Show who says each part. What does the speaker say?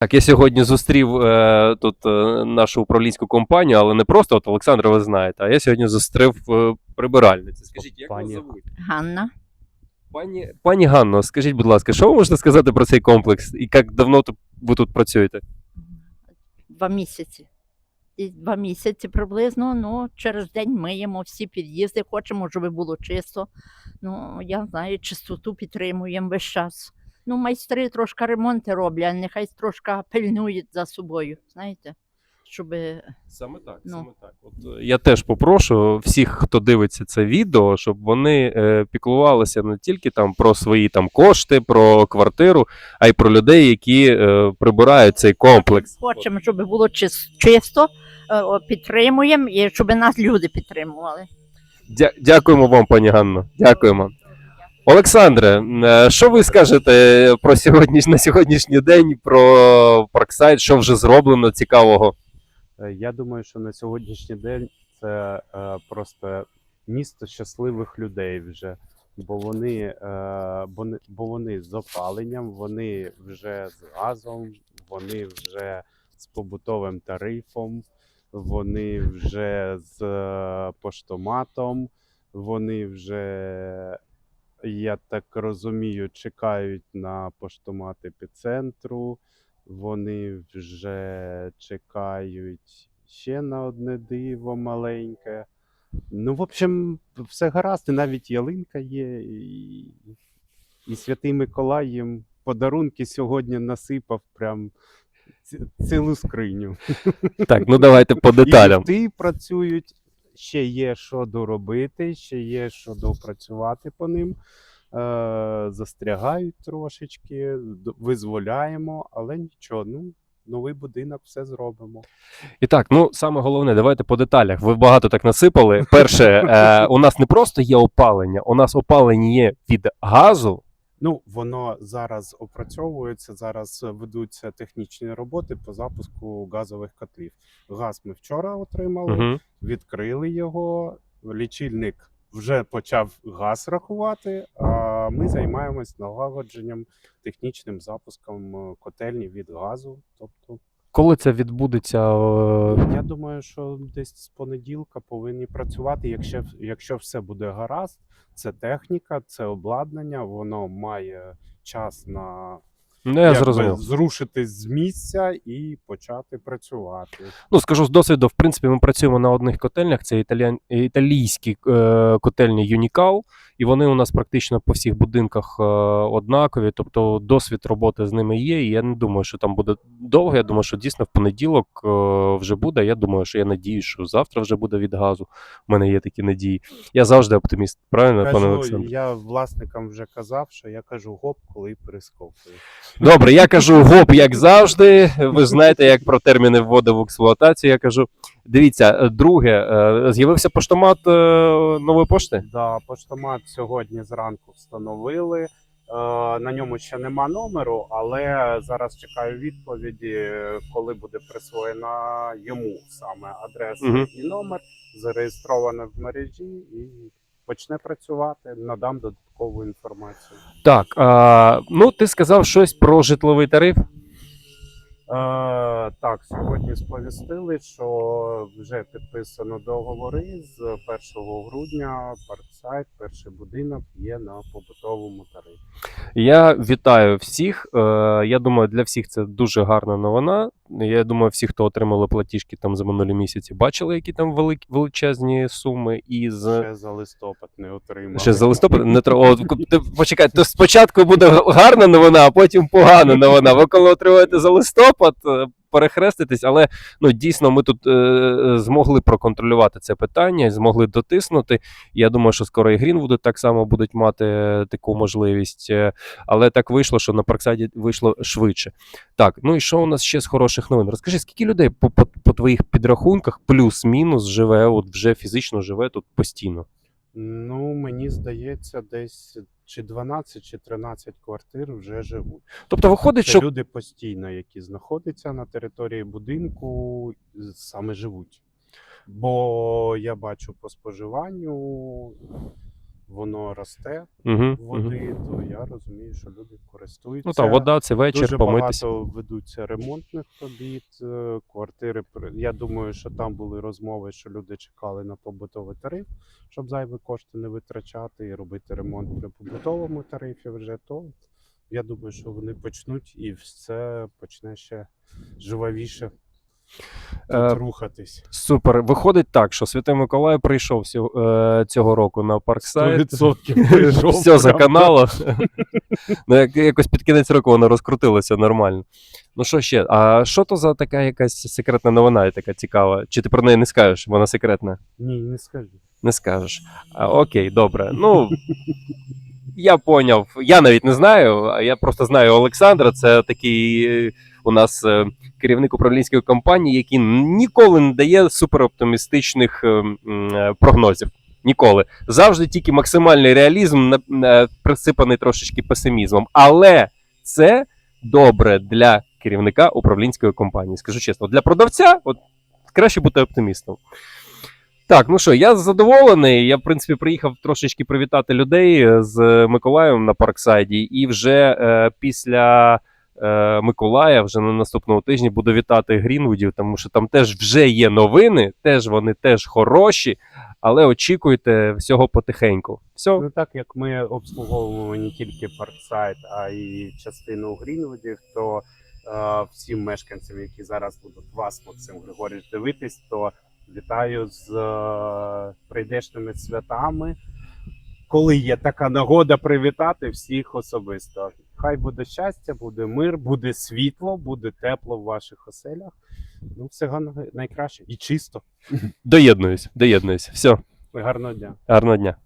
Speaker 1: Так, я сьогодні зустрів е, тут е, нашу управлінську компанію, але не просто от Олександра, ви знаєте, а я сьогодні зустрів е, прибиральницю. Скажіть, як вас
Speaker 2: Пані-
Speaker 1: зовуть?
Speaker 3: Ганна.
Speaker 1: Пані, пані Ганно, скажіть, будь ласка, що ви можете сказати про цей комплекс і як давно ви тут працюєте?
Speaker 3: Два місяці. І два місяці приблизно. Ну, через день миємо всі під'їзди, хочемо, щоб було чисто. Ну, я знаю, чистоту підтримуємо весь час. Ну, майстри трошки ремонти роблять, нехай трошки пильнують за собою, знаєте, щоб
Speaker 1: Саме так,
Speaker 3: Ну.
Speaker 1: саме так. От е, я теж попрошу всіх, хто дивиться це відео, щоб вони е, піклувалися не тільки там про свої там кошти, про квартиру, а й про людей, які е, прибирають цей комплекс.
Speaker 3: хочемо, щоб було чис- чисто, е, підтримуємо і щоб нас люди підтримували.
Speaker 1: Дя- дякуємо вам, пані Ганно. Дякуємо. Олександре, е, що ви скажете про сьогодні, на сьогоднішній день про Парксайд, що вже зроблено цікавого?
Speaker 2: Е, Я думаю, що на сьогоднішній день це е, просто місто щасливих людей вже. Бо вони, е, бо, бо вони з опаленням, вони вже з газом, вони вже з побутовим тарифом, вони вже з е, поштоматом, вони вже, я так розумію, чекають на поштомат епіцентру. Вони вже чекають ще на одне диво маленьке. Ну, в общем, все гаразд, і навіть ялинка є, і, і Святий Миколай їм подарунки сьогодні насипав прям ці- цілу скриню.
Speaker 1: Так, ну давайте по деталям.
Speaker 2: І ліфти працюють, ще є що доробити, ще є що допрацювати по ним. Е, застрягають трошечки, визволяємо, але нічого, ну, новий будинок все зробимо.
Speaker 1: І так, ну саме головне, давайте по деталях. Ви багато так насипали. Перше, е, у нас не просто є опалення, у нас опалення є від газу.
Speaker 2: Ну, воно зараз опрацьовується, зараз ведуться технічні роботи по запуску газових котлів. Газ ми вчора отримали.
Speaker 1: Угу.
Speaker 2: відкрили його. Лічильник вже почав газ рахувати. А ми займаємось налагодженням технічним запуском е, котельні від газу. Тобто,
Speaker 1: Коли це відбудеться? е,
Speaker 2: я думаю, що десь з понеділка повинні працювати. Якщо, якщо все буде гаразд, це техніка, це обладнання, воно має час на
Speaker 1: Ну, я зрозумів.
Speaker 2: зрушитись з місця і почати працювати.
Speaker 1: Ну, скажу з досвіду, в принципі, ми працюємо на одних котельнях. Це італіан... італійські е, котельні Юнікал, і вони у нас практично по всіх будинках е, однакові. Тобто досвід роботи з ними є. І я не думаю, що там буде довго. Я думаю, що дійсно в понеділок е, вже буде. Я думаю, що я надію, що завтра вже буде від газу. У мене є такі надії. Я завжди оптиміст. Правильно, пане Олександр?
Speaker 2: я власникам вже казав, що я кажу гоп, коли пересковую.
Speaker 1: Добре, я кажу гоп, як завжди. Ви знаєте, як про терміни вводив в експлуатацію. Я кажу: дивіться, е, друге, е, з'явився поштомат е, нової пошти.
Speaker 2: Да, поштомат сьогодні зранку встановили. На ньому ще нема номеру, але зараз чекаю відповіді, коли буде присвоєна йому саме адреса
Speaker 1: Мгм.
Speaker 2: і номер, зареєстроване в мережі і почне працювати. Надам додаткову інформацію.
Speaker 1: Так, а, ну ти сказав щось про житловий тариф.
Speaker 2: Е, так, сьогодні сповістили, що вже підписано договори з 1 грудня. Парксайд, перший будинок є на побутовому тарифі.
Speaker 1: Я вітаю всіх. Е, я думаю, для всіх це дуже гарна новина. Я думаю, всі, хто отримали платіжки там за минулі місяці, бачили, які там великі величезні суми. І з
Speaker 2: Ще за листопад не отримали.
Speaker 1: Ще за листопад не треба. Почекай, то спочатку буде гарна новина, а потім погана новина. Ви коли отримаєте за листопад, е, перехреститесь, але ну дійсно ми тут е, змогли проконтролювати це питання, змогли дотиснути. Я думаю, що скоро і Грінвуди так само будуть мати е, таку можливість. Е, Але так вийшло, що на Парксайді вийшло швидше. Так, ну і що у нас ще з хороших новин? Розкажи, скільки людей по, по, по твоїх підрахунках плюс-мінус живе, от вже фізично живе тут постійно.
Speaker 2: Ну, мені здається, десь чи 12, чи 13 квартир вже живуть.
Speaker 1: Тобто виходить,
Speaker 2: Це
Speaker 1: що
Speaker 2: люди постійно, які знаходяться на території будинку, саме живуть. Бо я бачу по споживанню воно росте
Speaker 1: Угу.
Speaker 2: води, то я розумію, що люди користуються.
Speaker 1: Ну так, вода це вечір,
Speaker 2: Дуже
Speaker 1: помитися.
Speaker 2: багато ведуться ремонтних робіт, е, квартири. Я думаю, що там були розмови, що люди чекали на побутовий тариф, щоб зайві кошти не витрачати і робити ремонт при побутовому тарифі вже то. Я думаю, що вони почнуть і все почне ще живавіше тут
Speaker 1: Е,
Speaker 2: рухатись.
Speaker 1: Супер. Виходить так, що Святий Миколай прийшов е, цього року на Парксайд.
Speaker 2: 100% прийшов.
Speaker 1: Все за
Speaker 2: прям
Speaker 1: ну, як, якось під кінець року воно розкрутилося нормально. Ну що ще? А що то за така якась секретна новина така цікава? Чи ти про неї не скажеш? Вона секретна?
Speaker 2: Ні, не скажу.
Speaker 1: Не скажеш. А, окей, добре. Ну. Я поняв. Я навіть не знаю, я просто знаю Олександра. Це такий е, у нас е, керівник управлінської компанії, який ніколи не дає супероптимістичних е, е, прогнозів. Ніколи. Завжди тільки максимальний реалізм, присипаний трошечки песимізмом. Але це добре для керівника управлінської компанії. Скажу чесно, для продавця от, краще бути оптимістом. Так, ну що, я задоволений. Я, в принципі, приїхав трошечки привітати людей з Миколаєм на Парксайді, і вже е, після Миколая, вже на наступному тижні, буду вітати Грінвудів, тому що там теж вже є новини, теж вони теж хороші, але очікуйте всього потихеньку. Все,
Speaker 2: Ну так як ми обслуговуємо не тільки Парксайд, а й частину Грінвудів, то е, всім мешканцям, які зараз будуть вас, Максим Григорійович, дивитись, то вітаю з е, прийдешними святами. Коли є така нагода привітати всіх особисто. Хай буде щастя, буде мир, буде світло, буде тепло в ваших оселях. Ну, всього най- найкраще і чисто.
Speaker 1: доєднуюсь, доєднуюсь. Все,
Speaker 2: Гарного дня.
Speaker 1: гарного дня.